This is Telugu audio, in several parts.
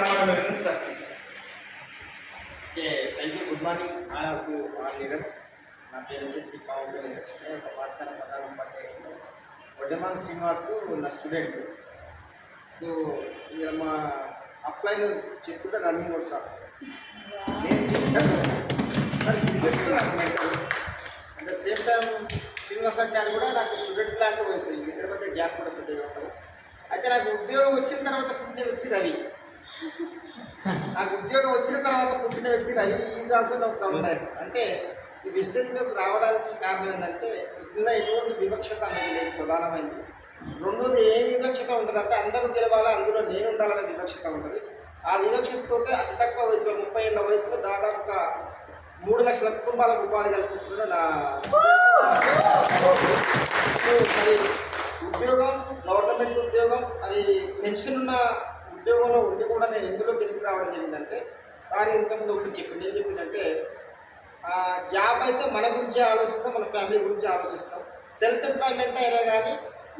కారణం ఏంటంటే sir please okay thank you good morning all of you all leaders నా పేరు వచ్చేసి పవన్ నేను ఒక పాఠశాల పదాలు ఉపాధ్యాయుడు వడ్డమాన్ శ్రీనివాస్ నా స్టూడెంట్ సో ఇక మా అప్లైన్ చెప్పుకుంటే రన్నింగ్ నోట్స్ రాస్తాను. నేను టీచర్ మరి అంటే సేమ్ టైం శ్రీనివాసాచార్య కూడా నాకు స్టూడెంట్ లాంటి వయసు ఇద్దరి మధ్య గ్యాప్ కూడా పెద్దగా ఉంటుంది అయితే నాకు ఉద్యోగం వచ్చిన తర్వాత పుట్టిన వ్యక్తి రవి. నాకు ఉద్యోగం వచ్చిన తర్వాత పుట్టిన వ్యక్తి రవి ఈజ్ ఆల్సో నాకు అంటే ఈ వెస్టర్న్లోకి రావడానికి కారణం ఏంటంటే ఇందులో ఎటువంటి వివక్షత అనేది లేదు ప్రధానమైనది రెండోది ఏ వివక్షత ఉంటుంది అంటే అందరూ గెలవాలా అందులో నేను ఉండాలనే వివక్షత ఉంటుంది ఆ వివక్షతతో అతి తక్కువ వయసులో ముప్పై ఏళ్ళ వయసులో దాదాపుగా మూడు లక్షల కుటుంబాలకు ఉపాధి కల్పిస్తున్న నా మరి ఉద్యోగం గవర్నమెంట్ ఉద్యోగం అది పెన్షన్ ఉన్న ఉద్యోగంలో ఉండి కూడా నేను ఎందులోకి ఎందుకు రావడం జరిగిందంటే సార్ ఇంతకుముందు ఒకటి చెప్పింది ఏం చెప్పిందంటే జాబ్ అయితే మన గురించి ఆలోచిస్తాం మన ఫ్యామిలీ గురించి ఆలోచిస్తాం. సెల్ఫ్ ఎంప్లాయ్మెంట్ అయినా కానీ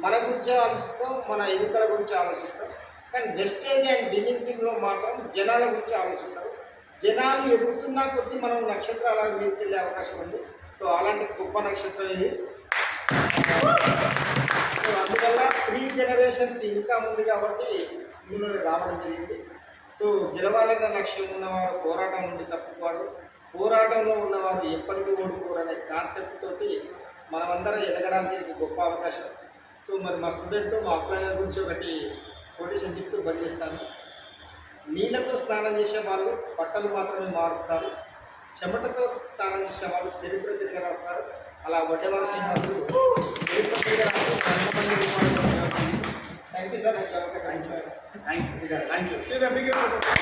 మన గురించి ఆలోచిస్తాం మన ఎదుగుదల గురించి ఆలోచిస్తాం. కానీ వెస్టేజ్ అండ్ డిగ్నిటీలో మాత్రం జనాల గురించి ఆలోచిస్తారు. జనాలు ఎదుగుతున్న కొద్దీ మనం నక్షత్రాల మీదకి వెళ్ళే అవకాశం ఉంది. సో అలాంటి గొప్ప నక్షత్రం ఇది. సో అందువల్ల త్రీ జనరేషన్స్ ఇంకా ఉంది కాబట్టి ఇందులో రావడం జరిగింది. సో గెలవాలన్న లక్ష్యం ఉన్నవారు పోరాటం నుండి తప్పుకోడు పోరాటంలో ఉన్నవారు ఎప్పటికీ ఓడిపోరనే కాన్సెప్ట్ తోటి మనమందరం ఎదగడానికి ఇది గొప్ప అవకాశం. సో మరి మా స్టూడెంట్ మా అప్లైనర్ గురించి ఒకటి కొటేషన్ చెప్తూ బంద్ నీళ్ళతో స్నానం చేసే వాళ్ళు బట్టలు మాత్రమే మారుస్తారు. చెమటతో స్నానం చేసే వాళ్ళు చరిత్ర తిరిగి రాస్తారు. అలా వడ్డేవాళ్ళ వాళ్ళు చరిత్ర తిరిగి thank you sir thank you thank you